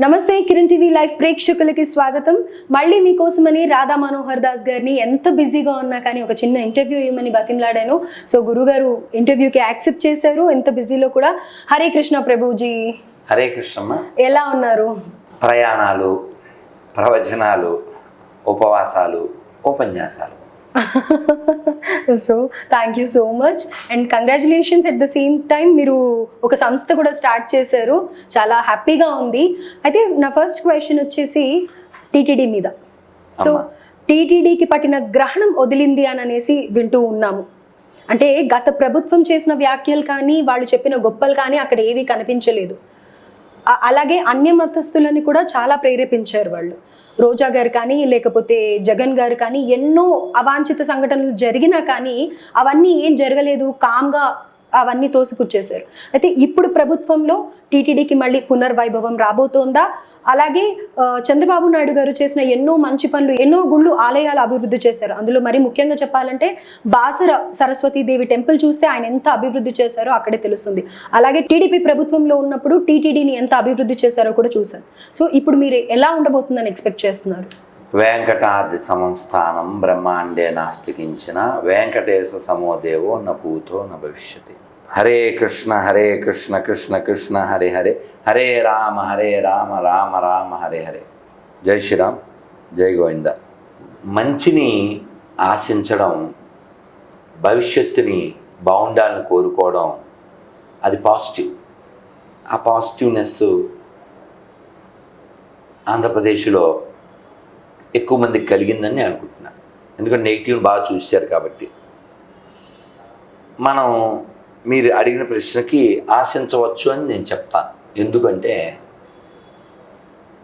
నమస్తే Kiran TV live ప్రేక్షకులకి స్వాగతం. మళ్ళీ మీకోసమని రాధా మనోహర్ దాస్ గారిని ఎంత బిజీగా ఉన్నా కానీ ఒక చిన్న ఇంటర్వ్యూ ఇవ్వమని బతిమలాడాను. సో గురుగారు ఇంటర్వ్యూకి యాక్సెప్ట్ చేశారు. ఎంత బిజీలో కూడా హరే కృష్ణ ప్రభుజీ. హరే కృష్ణమ్మ. ఎలా ఉన్నారు? ప్రయాణాలు ప్రవచనాలు ఉపవాసాలు ఉపన్యాసాలు. So thank you so much and congratulations at the same time మీరు ఒక సంస్థ కూడా స్టార్ట్ చేశారు. చాలా హ్యాపీగా ఉంది. అయితే నా ఫస్ట్ క్వశ్చన్ వచ్చేసి టీటీడీ మీద. సో. టీటీడీకి పట్టిన గ్రహణం వదిలింది అని అనేసి వింటూ ఉన్నాము. అంటే గత ప్రభుత్వం చేసిన వ్యాఖ్యలు కానీ వాళ్ళు చెప్పిన గొప్పలు కానీ అక్కడ ఏవి కనిపించలేదు. అలాగే అన్య మతస్థులని కూడా చాలా ప్రేరేపించారు వాళ్ళు. రోజా గారు కానీ లేకపోతే జగన్ గారు కానీ ఎన్నో అవాంఛిత సంఘటనలు జరిగినా కానీ అవన్నీ ఏం జరగలేదు. కామ్గా అవన్నీ తోసిపుచ్చేశారు. అయితే ఇప్పుడు ప్రభుత్వంలో టీటీడీకి మళ్ళీ పునర్వైభవం రాబోతోందా? అలాగే చంద్రబాబు నాయుడు గారు చేసిన ఎన్నో మంచి పనులు ఎన్నో గుళ్ళు ఆలయాలు అభివృద్ధి చేశారు. అందులో మరి ముఖ్యంగా చెప్పాలంటే బాసర సరస్వతీదేవి టెంపుల్ చూస్తే ఆయన ఎంత అభివృద్ధి చేశారో అక్కడే తెలుస్తుంది. అలాగే టీడీపీ ప్రభుత్వంలో ఉన్నప్పుడు టీటీడీని ఎంత అభివృద్ధి చేశారో కూడా చూశారు సో ఇప్పుడు మీరు ఎలా ఉండబోతుందని ఎక్స్పెక్ట్ చేస్తున్నారు? వెంకటాద్రి సంస్థానం బ్రహ్మాండే నాస్తికించిన వెంకటేశ సమోదేవో న భూతో నా భవిష్యతి హరే కృష్ణ హరే కృష్ణ కృష్ణ కృష్ణ హరే హరే. హరే రామ హరే రామ రామ రామ హరే హరే. జై శ్రీరామ్ జై గోవింద. మంచిని ఆశించడం భవిష్యత్తుని బాగుండాలని కోరుకోవడం అది పాజిటివ్. ఆ పాజిటివ్నెస్ ఆంధ్రప్రదేశ్లో ఎక్కువ మందికి కలిగిందని నేను అనుకుంటున్నాను ఎందుకంటే నెగిటివ్ని బాగా చూశారు కాబట్టి. మనం మీరు అడిగిన ప్రశ్నకి ఆశించవచ్చు అని నేను చెప్తాను ఎందుకంటే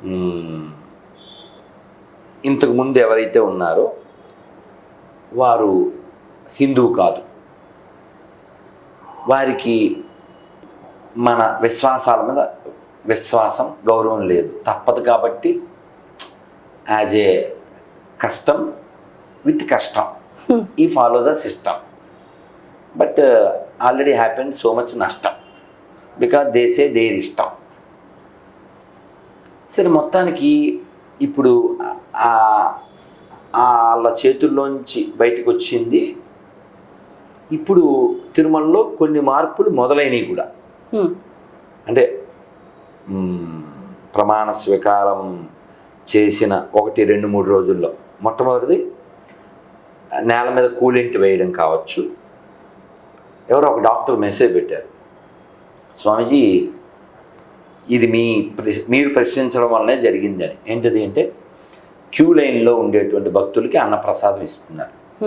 మ్మ్, ఇంతకు ముందు ఎవరైతే ఉన్నారో వారు హిందూ కాదు. వారికి మన విశ్వాసాల మీద విశ్వాసం గౌరవం లేదు. తప్పదు కాబట్టి యాజ్ ఏ కష్టం విత్ కష్టం. ఈ follow the system. But already happen so much నష్టం. బికాజ్ దేసే దేర్ ఇష్టం. సరే మొత్తానికి ఇప్పుడు వాళ్ళ చేతుల్లోంచి బయటకు వచ్చింది ఇప్పుడు తిరుమలలో కొన్ని మార్పులు మొదలైనవి కూడా. అంటే ప్రమాణ స్వీకారం చేసిన ఒకటి రెండు మూడు రోజుల్లో. మొట్టమొదటిది నేల మీద కూలింటి వేయడం కావచ్చు. ఎవరో ఒక డాక్టర్ మెసేజ్ పెట్టారు. స్వామీజీ ఇది మీ ప్ర- మీరు ప్రశ్నించడం వల్లనే జరిగిందని. ఏంటిది అంటే క్యూ లైన్లో ఉండేటువంటి భక్తులకి అన్నప్రసాదం ఇస్తున్నారు.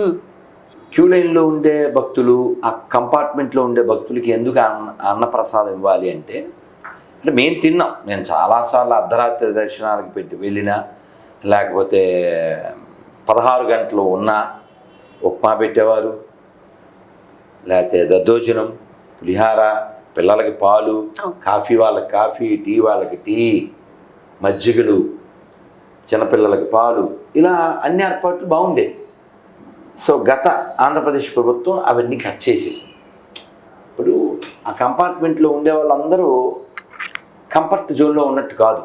క్యూ లైన్లో ఉండే భక్తులు ఆ కంపార్ట్మెంట్లో ఉండే భక్తులకి ఎందుకు అన్న అన్నప్రసాదం ఇవ్వాలి అంటే అంటే మేము తిన్నాం. నేను చాలాసార్లు అర్ధరాత్రి దర్శనాలకు పెట్టి వెళ్ళినా లేకపోతే పదహారు గంటలు ఉన్నా ఉప్మా పెట్టేవారు. లేకపోతే దద్దోజనం పులిహార పిల్లలకి పాలు. కాఫీ వాళ్ళకి కాఫీ టీ వాళ్ళకి టీ మజ్జిగలు చిన్నపిల్లలకి పాలు ఇలా అన్ని ఏర్పాట్లు బాగుండేవి సో గత ఆంధ్రప్రదేశ్ ప్రభుత్వం అవన్నీ కట్ చేసేసింది. ఇప్పుడు ఆ కంపార్ట్మెంట్లో ఉండే వాళ్ళందరూ కంఫర్ట్ జోన్లో ఉన్నట్టు కాదు.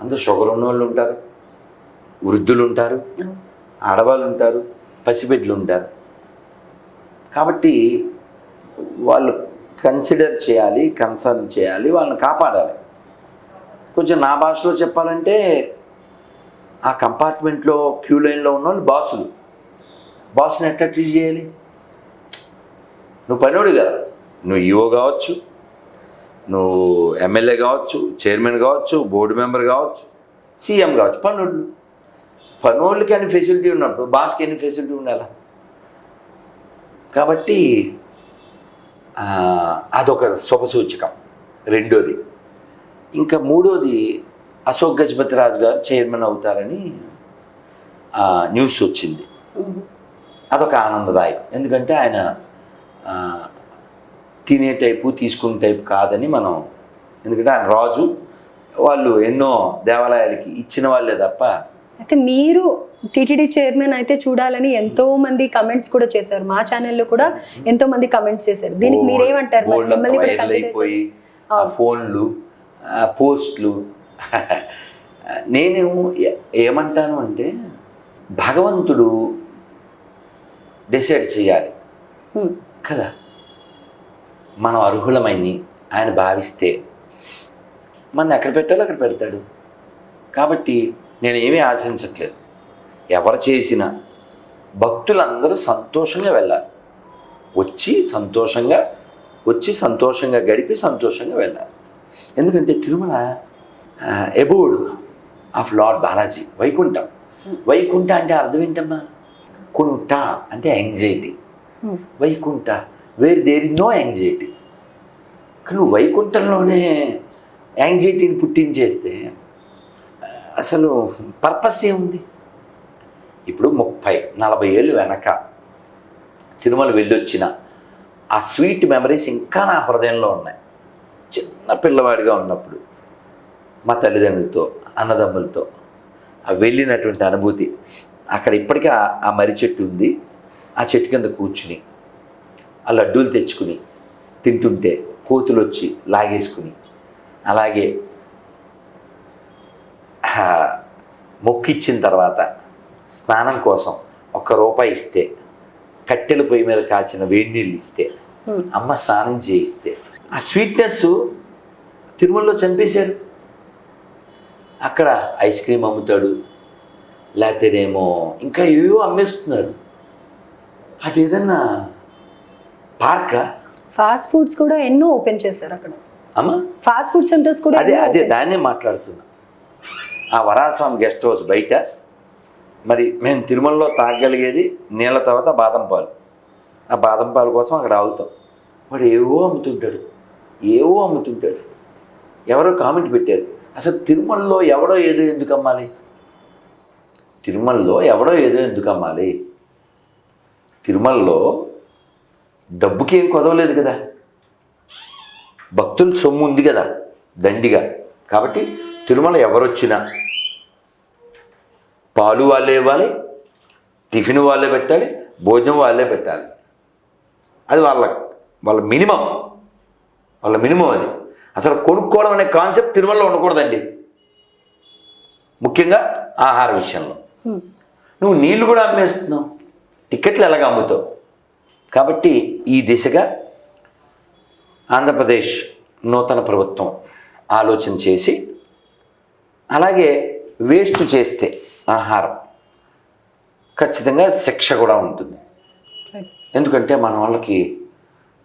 అందరూ షుగర్ ఉన్న వాళ్ళు ఉంటారు వృద్ధులు ఉంటారు ఆడవాళ్ళు ఉంటారు పసిబిడ్డలు ఉంటారు. కాబట్టి వాళ్ళు కన్సిడర్ చేయాలి కన్సర్న్ చేయాలి వాళ్ళని కాపాడాలి. కొంచెం నా భాషలో చెప్పాలంటే ఆ కంపార్ట్మెంట్లో క్యూ లైన్లో ఉన్న వాళ్ళు బాసులు. బాస్ని ఎట్లా ట్రీట్ చేయాలి? నువ్వు పనివాడు కదా. నువ్వు ఈఓ కావచ్చు నువ్వు ఎమ్మెల్యే కావచ్చు చైర్మన్ కావచ్చు బోర్డు మెంబర్ కావచ్చు సీఎం కావచ్చు పనులు. పనోళ్ళకి అని ఫెసిలిటీ ఉన్నప్పుడు బాస్కి ఎన్ని ఫెసిలిటీ ఉండాలా? కాబట్టి అదొక శుభసూచకం రెండోది. ఇంకా మూడోది అశోక్ గజపతి రాజు గారు చైర్మన్ అవుతారని న్యూస్ వచ్చింది. అదొక ఆనందదాయకం. ఎందుకంటే ఆయన తినే టైపు తీసుకునే టైపు కాదని మనం ఎందుకంటే ఆయన రాజు వాళ్ళు ఎన్నో దేవాలయాలకి ఇచ్చిన వాళ్ళే తప్ప అయితే మీరు టీటీడీ చైర్మన్ అయితే చూడాలని ఎంతో మంది కమెంట్స్ కూడా చేశారు. మా ఛానల్లో కూడా ఎంతో మంది కమెంట్స్ చేశారు. దీనికి మీరేమంటారు? మిమ్మల్ని ఫోన్లు పోస్ట్లు నేను ఏమంటాను అంటే భగవంతుడు డిసైడ్ చేయాలి. కదా? మనం అర్హులమని ఆయన భావిస్తే. మన ఎక్కడ పెట్టాలో అక్కడ పెడతాడు. కాబట్టి నేను ఏమీ ఆశించట్లేదు. ఎవరు చేసినా భక్తులందరూ సంతోషంగా వెళ్ళాలి. వచ్చి సంతోషంగా వచ్చి సంతోషంగా గడిపి సంతోషంగా వెళ్ళాలి. ఎందుకంటే Tirumala abode of lord Balaji Vaikuntham. Vaikuntha అంటే అర్థం ఏంటమ్మా? కుంట అంటే anxiety hmm. Vaikuntha where there is no anxiety కానీ నువ్వు వైకుంఠంలోనే యాంగ్జైటీని పుట్టించేస్తే అసలు పర్పస్ ఏముంది? ఇప్పుడు ముప్పై నలభై ఏళ్ళు వెనక తిరుమల వెళ్ళొచ్చిన ఆ స్వీట్ మెమరీస్ ఇంకా నా హృదయంలో ఉన్నాయి. చిన్న పిల్లవాడిగా ఉన్నప్పుడు మా తల్లిదండ్రులతో అన్నదమ్ములతో ఆ వెళ్ళినటువంటి అనుభూతి. అక్కడ ఇప్పటికీ ఆ- మర్రి చెట్టు ఉంది. ఆ చెట్టు కింద కూర్చుని ఆ లడ్డూలు తెచ్చుకుని తింటుంటే కోతులు వచ్చి లాగేసుకుని అలాగే మొక్కిచ్చిన తర్వాత స్నానం కోసం ఒక్క రూపాయి ఇస్తే కట్టెల పొయ్యి మీద కాచిన వేడి నీళ్ళు ఇస్తే. అమ్మ స్నానం చేయిస్తే. ఆ స్వీట్నెస్ తిరుమలలో చంపేశారు. అక్కడ ఐస్ క్రీమ్ అమ్ముతాడు లేకపోతేనేమో ఇంకా ఏవో అమ్మేస్తున్నారు. అది ఏదన్నా పార్కా? ఫాస్ట్ ఫుడ్స్ కూడా ఎన్నో ఓపెన్ చేశారు అక్కడ. అమ్మా? ఫాస్ట్ ఫుడ్ సెంటర్స్ కూడా అదే అదే దాన్నే మాట్లాడుతున్నా. ఆ వరాస్వామి గెస్ట్ హౌస్ బయట మరి మేము తిరుమలలో తాగగలిగేది నీళ్ళ తర్వాత బాదం పాలు. ఆ బాదం పాలు కోసం అక్కడ ఆగుతాం. వాడు ఏవో అమ్ముతుంటాడు. ఏవో అమ్ముతుంటాడు. ఎవరో కామెంట్ పెట్టారు. అసలు తిరుమలలో ఎవడో ఏదో ఎందుకు అమ్మాలి? తిరుమలలో ఎవడో ఏదో ఎందుకు అమ్మాలి? తిరుమలలో డబ్బుకి ఏం కొదవలేదు కదా. భక్తుల సొమ్ము ఉంది కదా దండిగా. కాబట్టి తిరుమల ఎవరొచ్చినా పాలు వాళ్ళే ఇవ్వాలి టిఫిన్ వాళ్ళే పెట్టాలి భోజనం వాళ్ళే పెట్టాలి. అది వాళ్ళ వాళ్ళ మినిమం. వాళ్ళ మినిమం అది. అసలు కొనుక్కోవడం అనే కాన్సెప్ట్ తిరుమలలో ఉండకూడదండి. ముఖ్యంగా ఆహార విషయంలో. నువ్వు నీళ్ళు కూడా అమ్మేస్తున్నావు. టికెట్లు ఎలాగ అమ్ముతావు? కాబట్టి ఈ దిశగా ఆంధ్రప్రదేశ్ నూతన ప్రభుత్వం ఆలోచన చేసి అలాగే వేస్ట్ చేస్తే ఆహారం. ఖచ్చితంగా శిక్ష కూడా ఉంటుంది. ఎందుకంటే మన వాళ్ళకి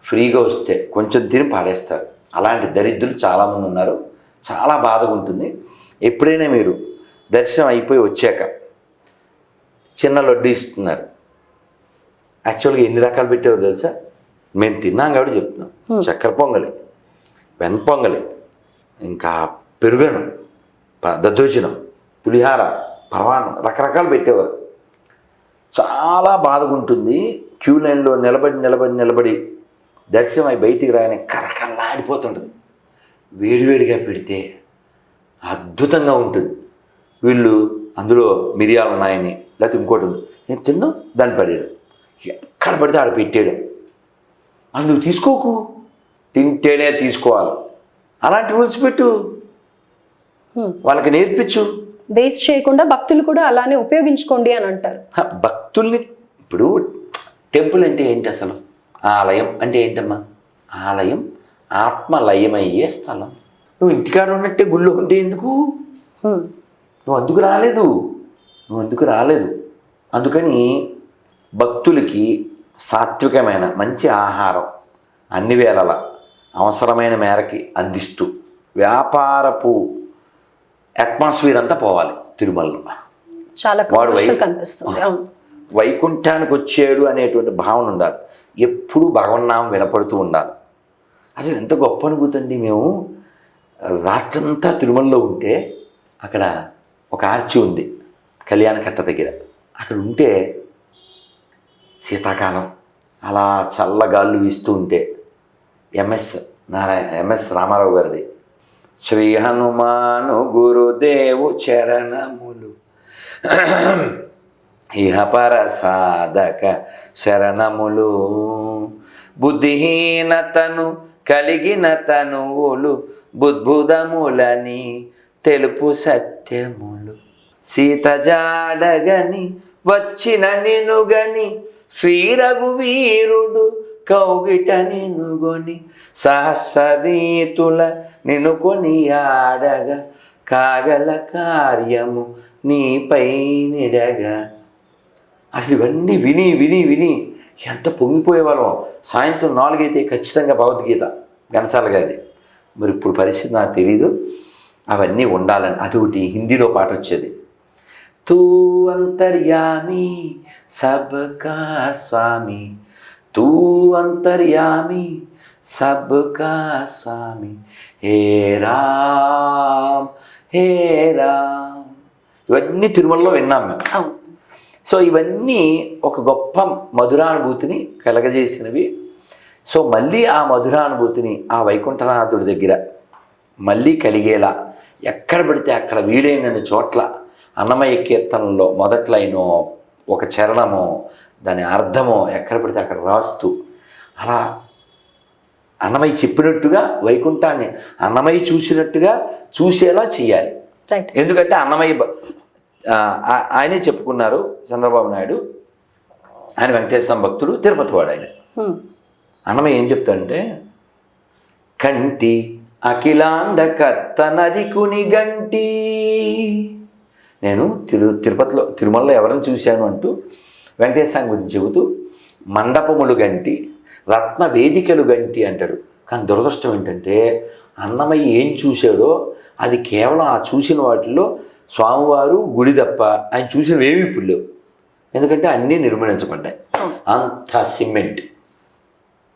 ఫ్రీగా వస్తే కొంచెం తిని పాడేస్తారు. అలాంటి దరిద్రులు చాలామంది ఉన్నారు. చాలా బాధగా ఉంటుంది. ఎప్పుడైనా మీరు దర్శనం అయిపోయి వచ్చాక చిన్న లడ్డు ఇస్తున్నారు. యాక్చువల్గా ఎన్ని రకాలు పెట్టారో తెలుసా? మేము తిన్నాం కాబట్టి చెప్తున్నాం. చక్కెర పొంగలి వెన్ పొంగలి ఇంకా పెరుగను దద్దోజనం పులిహార పరవాణం రకరకాలు పెట్టేవారు. చాలా బాధగా ఉంటుంది క్యూ లైన్లో నిలబడి నిలబడి నిలబడి దర్శనం అయి బయటికి రాగానే కరకరలాడిపోతుంటుంది. వేడివేడిగా పెడితే అద్భుతంగా ఉంటుంది. వీళ్ళు అందులో మిరియాలు ఉన్నాయని లేకపోతే ఇంకోటి ఉంది. నేను తిన్నాం దాన్ని పడేయడం. ఎక్కడ పడితే ఆడ పెట్టేయడం. అందుకు తీసుకోకు. తింటేనే తీసుకోవాలి. అలాంటి రూల్స్ పెట్టు. వాళ్ళకి నేర్పించు. వేస్ట్ చేయకుండా భక్తులు కూడా అలానే ఉపయోగించుకోండి అని అంటారు. భక్తుల్ని ఇప్పుడు టెంపుల్ అంటే ఏంటి అసలు? ఆలయం అంటే ఏంటమ్మా? ఆలయం ఆత్మలయమయ్యే స్థలం. నువ్వు ఇంటికాడ ఉన్నట్టే గుళ్ళో ఉంటే ఎందుకు. నువ్వు అందుకు రాలేదు. నువ్వు అందుకు రాలేదు. అందుకని భక్తులకి సాత్వికమైన మంచి ఆహారం అన్ని వేళల అవసరమైన మేరకి అందిస్తూ వ్యాపారపు అట్మాస్ఫియర్ అంతా పోవాలి తిరుమలలో. చాలా వాడు వైకుంఠానికి వచ్చాడు అనేటువంటి భావన ఉండాలి. ఎప్పుడు భగవన్నామం వినపడుతూ ఉండాలి. అసలు ఎంత గొప్ప అనుభూతి అండి మేము. రాత్రంతా తిరుమలలో ఉంటే అక్కడ ఒక ఆర్చి ఉంది కళ్యాణకట్ట దగ్గర. అక్కడ ఉంటే శీతాకాలం అలా చల్లగాళ్ళు వీస్తూ ఉంటే. ఎంఎస్ నారాయణ ఎంఎస్ రామారావు గారిది. శ్రీ హనుమాను గురుదేవు చరణములు. ఇహపర సాధక శరణములు. బుద్ధిహీనతను కలిగిన తనువులు బుద్భుదములని తెలుపు సత్యములు. సీత జాడగని వచ్చిన నినుగని శ్రీ రఘువీరుడు కౌగిట నినుగొని సహస్రీతుల నినుకొని ఆడగా కాగల కార్యము నీపై నిడగా. అసలు ఇవన్నీ విని విని విని ఎంత పొంగిపోయేవాళ్ళం. సాయంత్రం నాలుగైతే ఖచ్చితంగా భగవద్గీత ఘనసాల గారిది మరి ఇప్పుడు పరిస్థితి నాకు తెలీదు. అవన్నీ ఉండాలని అదొకటి హిందీలో పాట వచ్చేది. తూ అంతర్యామి సబ్కా స్వామి తూ అంతర్యామి సబ్కా స్వామి హే రామ్ హే రామ్ ఇవన్నీ తిరుమలలో విన్నాం మేము సో ఇవన్నీ ఒక గొప్ప మధురానుభూతిని కలగజేసినవి సో మళ్ళీ ఆ మధురానుభూతిని ఆ వైకుంఠనాథుడి దగ్గర మళ్ళీ కలిగేలా ఎక్కడ పడితే అక్కడ వీలైనన్ని చోట్ల అన్నమయ్య కీర్తనలో మొదట్లైనో ఒక చరణమో దాని అర్థమో ఎక్కడ పడితే అక్కడ రాస్తూ అలా అన్నమయ్య చెప్పినట్టుగా వైకుంఠాన్ని అన్నమయ్య చూసినట్టుగా చూసేలా చేయాలి ఎందుకంటే అన్నమయ్య ఆయనే చెప్పుకున్నారు చంద్రబాబు నాయుడు ఆయన వెంకటేశ్వర భక్తుడు తిరుపతి వాడు ఆయన. అన్నమయ్య ఏం చెప్తాడంటే కంటి అఖిలాండ కర్త నదికుని గంటి. నేను తిరు తిరుపతిలో తిరుమలలో ఎవరిని చూశాను అంటూ వెంకటేశ్వర గురించి చెబుతూ మండపములు గంటి రత్న వేదికలు గంటి అంటాడు. కానీ దురదృష్టం ఏంటంటే అన్నమయ్య ఏం చూశాడో అది కేవలం ఆ చూసిన వాటిలో స్వామివారు గుడి తప్ప ఆయన చూసినవి ఏమీ ఇప్పుడు లేవు. ఎందుకంటే అన్నీ నిర్మూలించబడ్డాయి. అంత సిమెంట్.